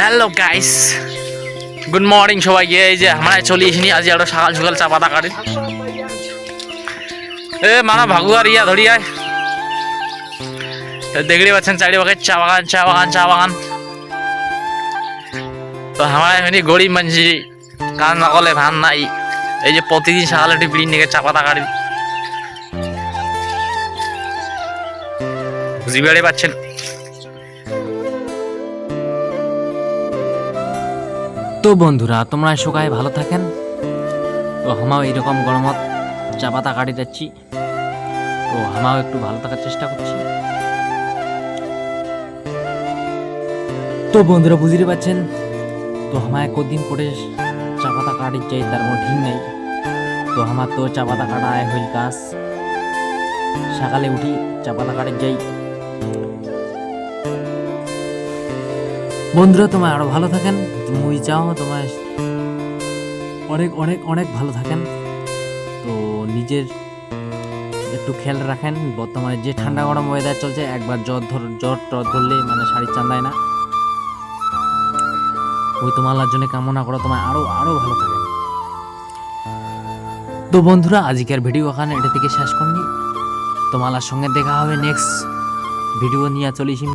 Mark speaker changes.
Speaker 1: Hello guys good morning সবাইকে। এই যে, আমরা চলে এসিনি আজ একটা সকাল সকাল চা পাতা কাটি এ মানা ভাগুয়ার ইয়া ধরি, আয়। দেখতে পাচ্ছেন চারিপাশে চা বাগান চা বাগান চা বাগান। তো আমরা এমনি গরিব মানুষ কাজ না ভান নাই। এই যে, প্রতিদিন সকালে বিড়ি নিয়ে চা পাতা কাটি বুঝতে পেরে পাচ্ছেন।
Speaker 2: তো বন্ধুরা, তোমরা সবাই ভালো থাকেন। তো আমাও এরকম গরমত চা পাতা কাটি যাচ্ছি। তো আমাও একটু ভালো থাকার চেষ্টা করছি। তো বন্ধুরা, বুঝতে পারছেন? তো আমায় কদিন পরে চা পাতা কাটির যাই, তার কোনো ঠিক নেই। তো আমার তো চা পাতা কাটা হইল কাজ। সকালে উঠি চা পাতা কাটির যাই। বন্ধুরা তোমায় আরও ভালো থাকেন। তুমি চাও তোমায় অনেক অনেক অনেক ভালো থাকেন। তো নিজের একটু খেয়াল রাখেন, বর্তমানে যে ঠান্ডা গরম ওয়েদার চলছে, একবার জ্বর ধর, জ্বর টর ধরলে মানে শাড়ি চান্দায় না। ওই তোমার জন্য কামনা করো তোমায় আরও আরও ভালো থাকেন। তো বন্ধুরা, আজকের ভিডিও এখানে এটা থেকে শেষ করনি। তোমার সঙ্গে দেখা হবে নেক্সট ভিডিও নিয়ে, চলিস